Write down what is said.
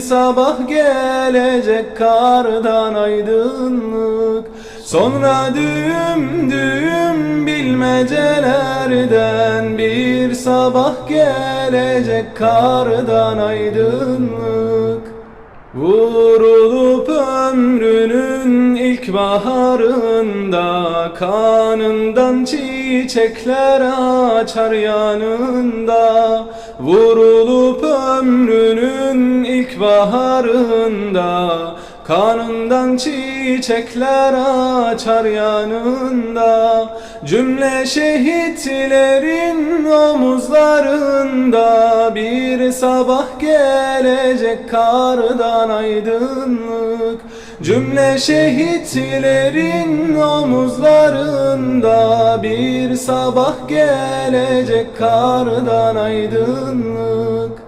sabah gelecek kardan aydınlık. Sonra düğüm düğüm bilmecelerden bir sabah gelecek kardan aydınlık. Vurulup ömrünün ilk baharında Kanından çiçekler açar yanında. Vurulup ömrünün ilk baharında Kanından çiçekler açar yanında. Cümle şehitlerin omuzlarında Bir sabah gelecek kardan aydınlık. Cümle şehitlerin omuzlarında Bir sabah gelecek kardan aydınlık